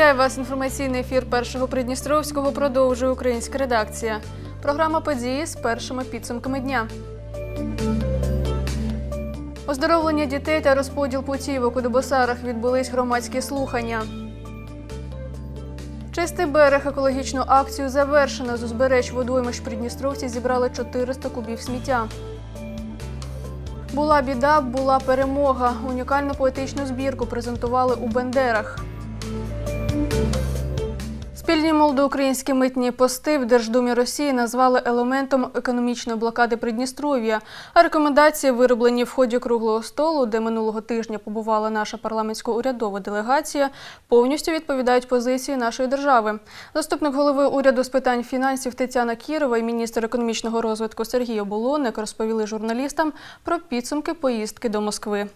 Вітаю вас. Інформаційний ефір першого Придністровського продовжує українська редакція. Програма події з першими підсумками дня. Оздоровлення дітей та розподіл путівок у Дебосарах відбулись громадські слухання. Чистий берег екологічну акцію завершено. З узбереж водоймищ Придністровці зібрали 400 кубів сміття. Була біда, була перемога. Унікальну поетичну збірку презентували у Бендерах. Спільні молдоукраїнські митні пости в Держдумі Росії назвали елементом економічної блокади Придністров'я. А рекомендації, вироблені в ході круглого столу, де минулого тижня побувала наша парламентсько-урядова делегація, повністю відповідають позиції нашої держави. Заступник голови уряду з питань фінансів Тетяна Кірова і міністр економічного розвитку Сергій Оболоник розповіли журналістам про підсумки поїздки до Москви.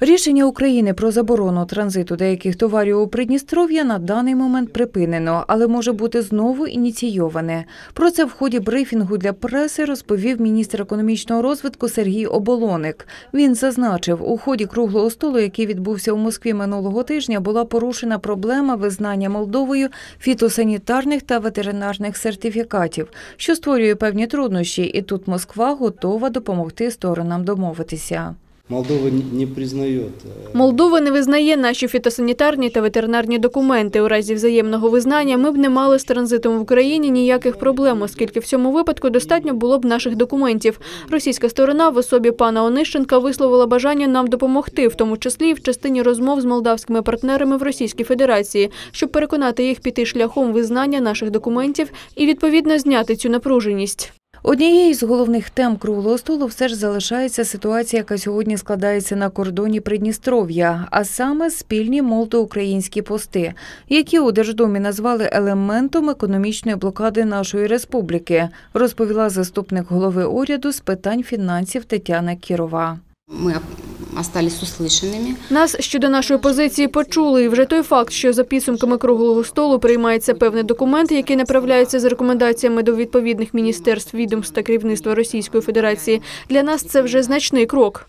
Рішення України про заборону транзиту деяких товарів у Придністров'я на даний момент припинено, але може бути знову ініційоване. Про це в ході брифінгу для преси розповів міністр економічного розвитку Сергій Оболоник. Він зазначив, у ході круглого столу, який відбувся у Москві минулого тижня, була порушена проблема визнання Молдовою фітосанітарних та ветеринарних сертифікатів, що створює певні труднощі, і тут Москва готова допомогти сторонам домовитися. Молдова не признает. э, Молдова не визнає наші фітосанітарні та ветеринарні документи. У разі взаємного визнання ми б не мали з транзитом в Україні ніяких проблем, оскільки в цьому випадку достатньо було б наших документів. Російська сторона в особі пана Онищенка висловила бажання нам допомогти, в тому числі в частині розмов з молдавськими партнерами в Російській Федерації, щоб переконати їх піти шляхом визнання наших документів і відповідно зняти цю напруженість. Однією з головних тем круглого столу все ж залишається ситуація, яка сьогодні складається на кордоні Придністров'я, а саме спільні молдоукраїнські пости, які у Держдумі назвали елементом економічної блокади нашої республіки, розповіла заступник голови уряду з питань фінансів Тетяна Кірова. Мы остались услышанными. Нас щодо нашої позиції почули, і вже той факт, що за підсумками круглого столу приймається певний документ, який направляється з рекомендаціями до відповідних міністерств, відомств та керівництва Російської Федерації, для нас це вже значний крок.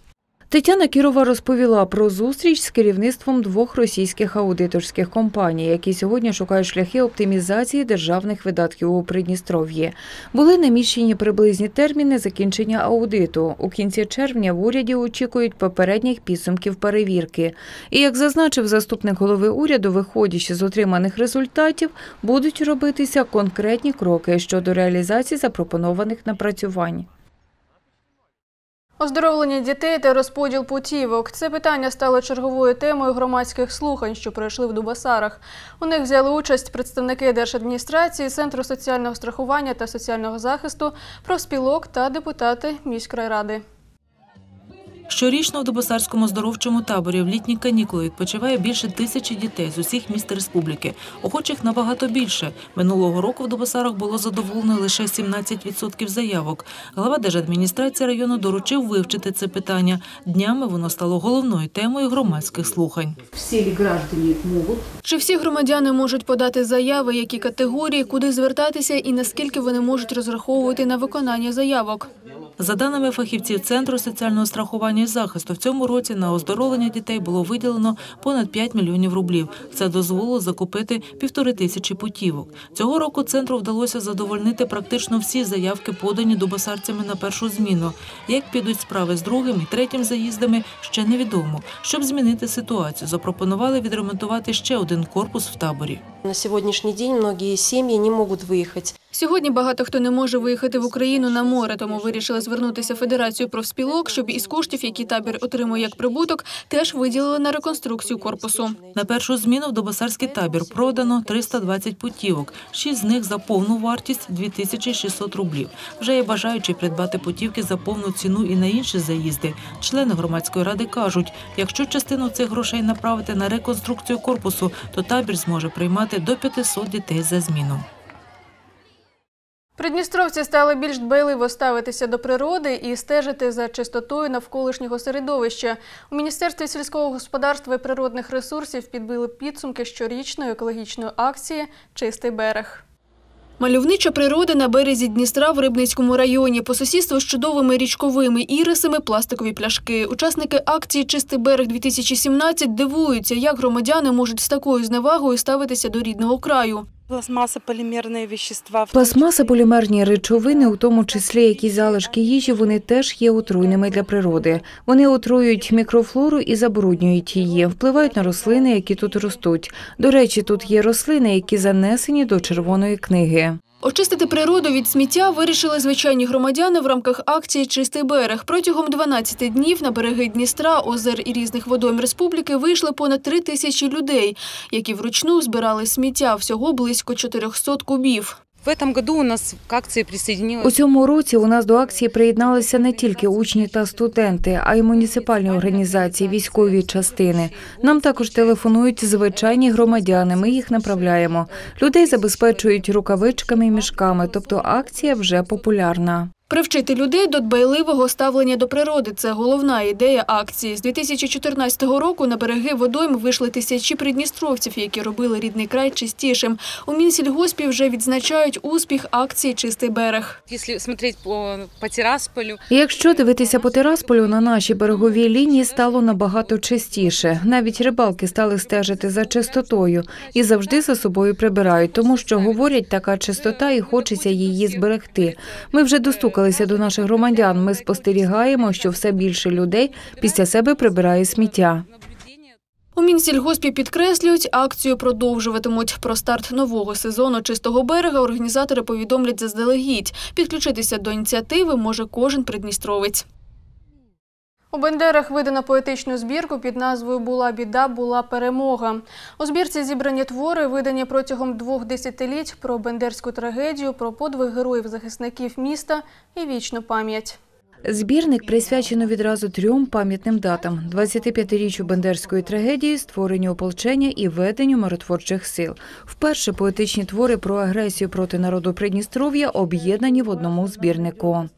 Тетяна Кірова розповіла про зустріч з керівництвом двох російських аудиторських компаній, які сьогодні шукають шляхи оптимізації державних видатків у Придністров'ї. Були наміщені приблизні терміни закінчення аудиту. У кінці червня в уряді очікують попередніх підсумків перевірки. І як зазначив заступник голови уряду, виходячи з отриманих результатів, будуть робитися конкретні кроки щодо реалізації запропонованих напрацювань. Оздоровлення дітей та розподіл путівок. Це питання стало черговою темою громадських слухань, що пройшли в Дубасарах. У них взяли участь представники держадміністрації, Центру соціального страхування та соціального захисту, профспілок та депутати міськрайради. Щорічно в Дубосарському оздоровчому таборі в літні канікули відпочиває більше тисячі дітей з усіх міст республіки. Охочих набагато більше. Минулого року в Дубосарах було задоволено лише 17% заявок. Глава держадміністрації району доручив вивчити це питання. Днями воно стало головною темою громадських слухань. все ли граждане могут Чи всі громадяни можуть подати заяви, які категорії, куди звертатися і наскільки вони можуть розраховувати на виконання заявок? За даними фахівців Центру соціального страхування і захисту, в цьому році на оздоровлення дітей було виділено понад 5 мільйонів рублів. Це дозволило закупити півтори тисячі путівок. Цього року центру вдалося задовольнити практично всі заявки, подані дубосарцями на першу зміну. Як підуть справи з другим і третім заїздами, ще невідомо. Щоб змінити ситуацію, запропонували відремонтувати ще один корпус в таборі. На сегодняшний день многие семьи не могут выехать. Сьогодні багато хто не може виїхати в Україну на море, тому вирішили звернутися в Федерацію профспілок, щоб із коштів, які табір отримує як прибуток, теж виділили на реконструкцію корпусу. На першу зміну в Добосарський табір продано 320 путівок. Шість з них за повну вартість 2600 рублів. Вже є бажаючі придбати путівки за повну ціну і на інші заїзди. Члени громадської ради кажуть, якщо частину цих грошей направити на реконструкцію корпусу, то табір зможе приймати до 500 дітей за зміну. Придністровці стали більш дбайливо ставитися до природи і стежити за чистотою навколишнього середовища. У Міністерстві сільського господарства і природних ресурсів підбили підсумки щорічної екологічної акції Чистий берег. Мальовнича природа на березі Дністра в Рибницькому районі. По сусідству з чудовими річковими ірисами пластикові пляшки. Учасники акції Чистий берег 2017 дивуються, як громадяни можуть з такою зневагою ставитися до рідного краю. Пластмасса, полімерні вещества. Пластмаса, полімерні речовини, у тому числі які залишки їжі, вони теж є отруйними для природи. Вони отруюють мікрофлору і забруднюють її, впливають на рослини, які тут ростуть. До речі, тут є рослини, які занесені до червоної книги. Очистити природу від сміття вирішили звичайні громадяни в рамках акції Чистий берег. Протягом 12 днів на береги Дністра, озер і різних водойм республіки вийшли понад 3 тисячі людей, які вручну збирали сміття, всього близько 400 кубів. В этом году у нас к акции присоединилось У цьому році у нас до акції приєдналися не тільки учні та студенти, а й муніципальні організації, військові частини. Нам також телефонують звичайні громадяни. Ми їх направляємо. Людей забезпечують рукавичками і мішками, тобто акція вже популярна. Привчити людей до дбайливого ставлення до природи – це головна ідея акції. З 2014 року на береги водойм вийшли тисячі придністровців, які робили рідний край чистішим. У Мінсільгоспі вже відзначають успіх акції Чистий берег. Якщо дивитися по Тирасполю, на нашій береговій лінії стало набагато чистіше. Навіть рибалки стали стежити за чистотою і завжди за собою прибирають, тому що говорять, така чистота і хочеться її зберегти. Ми вже достукалися до наших громадян. Ми спостерігаємо, що все більше людей після себе прибирає сміття. У Мінсільгоспі підкреслюють, акцію продовжуватимуть. Про старт нового сезону «Чистого берега» організатори повідомлять заздалегідь. Підключитися до ініціативи може кожен придністровець. У Бендерах видано поетичну збірку під назвою Була біда, була перемога. У збірці зібрані твори, видані протягом двох десятиліть про бендерську трагедію, про подвиг героїв-захисників міста і вічну пам'ять. Збірник присвячено відразу трьом пам'ятним датам: 25-річчю Бендерської трагедії, створенню ополчення і веденню миротворчих сил. Вперше поетичні твори про агресію проти народу Придністров'я об'єднані в одному збірнику.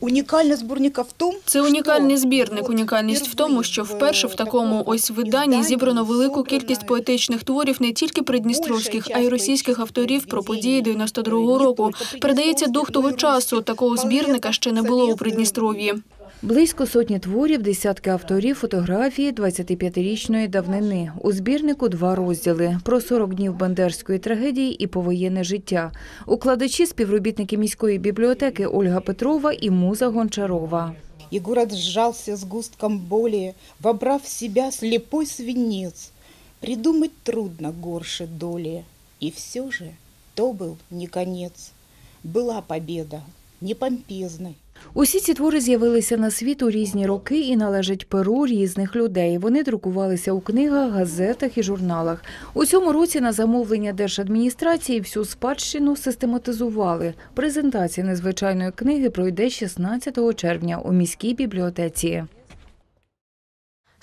Унікальність зборника в тому, Це унікальний збірник. Унікальність в тому, що вперше в такому ось виданні зібрано велику кількість поетичних творів не тільки придністровських, а й російських авторів про події 92-го року. Передається дух того часу. Такого збірника ще не було у Придністров'ї. Близько сотні творів, десятки авторів, фотографії 25-річної давнини. У збірнику два розділи – про 40 днів бендерської трагедії і повоєнне життя. Укладачі – співробітники міської бібліотеки Ольга Петрова і Муза Гончарова. и город сжался с густком боли, вобрав в себя слепой свинец. Придумать трудно горше доли, и все же то был не конец. Была победа, не помпезной, Усі ці твори з'явилися на світ у різні роки і належать перу різних людей. Вони друкувалися у книгах, газетах і журналах. У цьому році на замовлення держадміністрації всю спадщину систематизували. Презентація незвичайної книги пройде 16 червня у міській бібліотеці.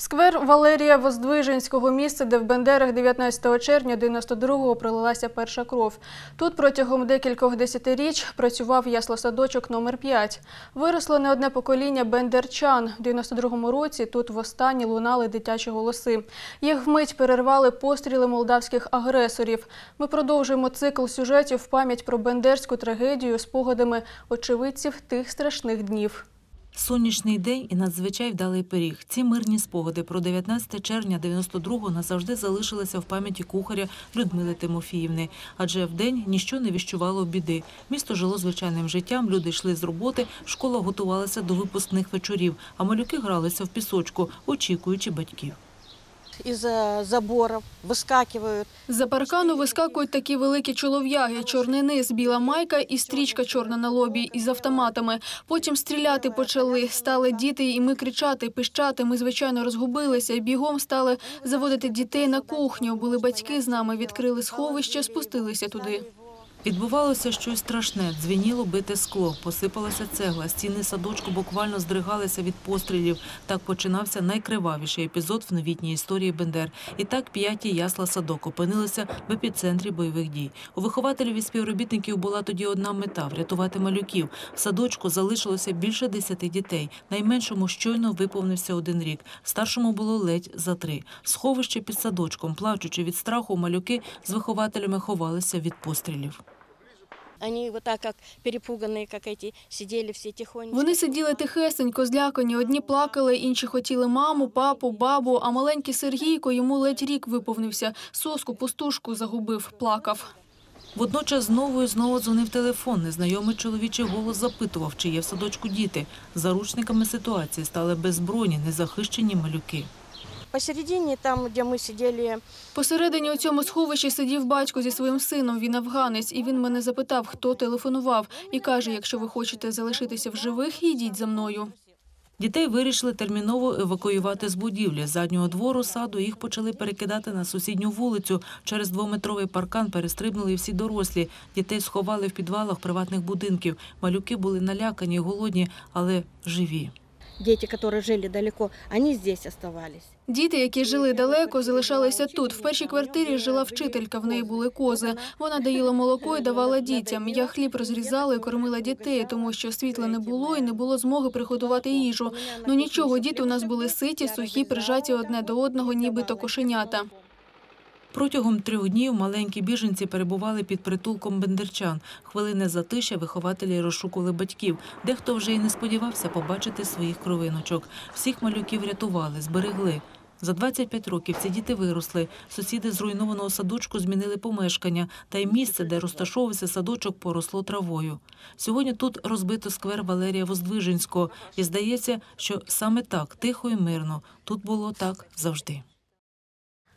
Сквер Валерія Воздвиженського місце, де в Бендерах 19 червня 92-го пролилася перша кров. Тут протягом декількох десятиріч працював яслосадочок номер 5 Виросло не одне покоління бендерчан. В 92-му році тут востаннє лунали дитячі голоси. Їх вмить перервали постріли молдавських агресорів. Ми продовжуємо цикл сюжетів в пам'ять про бендерську трагедію спогадами очевидців тих страшних днів. Сонячний день і надзвичай вдалий пиріг. Ці мирні спогади про 19 червня 92-го назавжди залишилися в пам'яті кухаря Людмили Тимофіївни. Адже в день ніщо не віщувало біди. Місто жило звичайним життям, люди йшли з роботи, школа готувалася до випускних вечорів, а малюки гралися в пісочку, очікуючи батьків. Из-за вискакують. З-за паркану вискакують такі великі чолов'яги, чорний низ, біла майка і стрічка чорна на лобі із автоматами. Потім стріляти почали. Стали діти, і ми кричати, пищати. Ми, звичайно, розгубилися. і Бігом стали заводити дітей на кухню. Були батьки з нами, відкрили сховище, спустилися туди. Відбувалося щось страшне. Дзвеніло бите скло, посипалася цегла, стіни садочку буквально здригалися від пострілів. Так починався найкривавіший епізод в новітній історії Бендер. І так п'яті ясла садок опинилися в епіцентрі бойових дій. У вихователів і співробітників була тоді одна мета врятувати малюків. В садочку залишилося більше десяти дітей. Найменшому щойно виповнився один рік. Старшому було ледь за три. Сховище під садочком, плачучи від страху, малюки з вихователями ховалися від пострілів. Они вот так, как перепуганные, как эти, сидели все тихонечко. Вони сиділи тихесенько, злякані. Одні плакали, інші хотіли маму, папу, бабу. А маленький Сергійко йому ледь рік виповнився. Соску, пустушку загубив, плакав. Водночас знову і знову дзвонив телефон. Незнайомий чоловічий голос запитував, чи є в садочку діти. Заручниками ситуації стали беззбройні, незахищені малюки. Посередине, там, где мы сидели, Посередині у цьому сховищі сидів батько зі своїм сином. Він афганець, і він мене запитав, хто телефонував, і каже: якщо ви хочете залишитися в живих, йдіть за мною. Дітей вирішили терміново евакуювати з будівлі. З заднього двору саду їх почали перекидати на сусідню вулицю. Через двометровий паркан перестрибнули всі дорослі. Дітей сховали в підвалах приватних будинків. Малюки були налякані, голодні, але живі. Дети, которые жили далеко, они здесь оставались. Діти, які жили далеко, залишалися тут. В першій квартирі жила вчителька, в неї були кози. Вона доїла молоко і давала дітям. Я хліб розрізала і кормила дітей, тому що світла не було і не було змоги приготувати їжу. Ну нічого, діти у нас були ситі, сухі, прижаті одне до одного, нібито кошенята. Протягом трьох днів маленькі біженці перебували під притулком бендерчан. Хвилини затишя вихователі розшукували батьків. Дехто вже й не сподівався побачити своїх кровиночок. Всіх малюків рятували, зберегли. За 25 років ці діти виросли. Сусіди зруйнованого садочку змінили помешкання, та й місце, де розташовувався садочок, поросло травою. Сьогодні тут розбито сквер Валерія Воздвиженського. І здається, що саме так, тихо і мирно, тут було так завжди.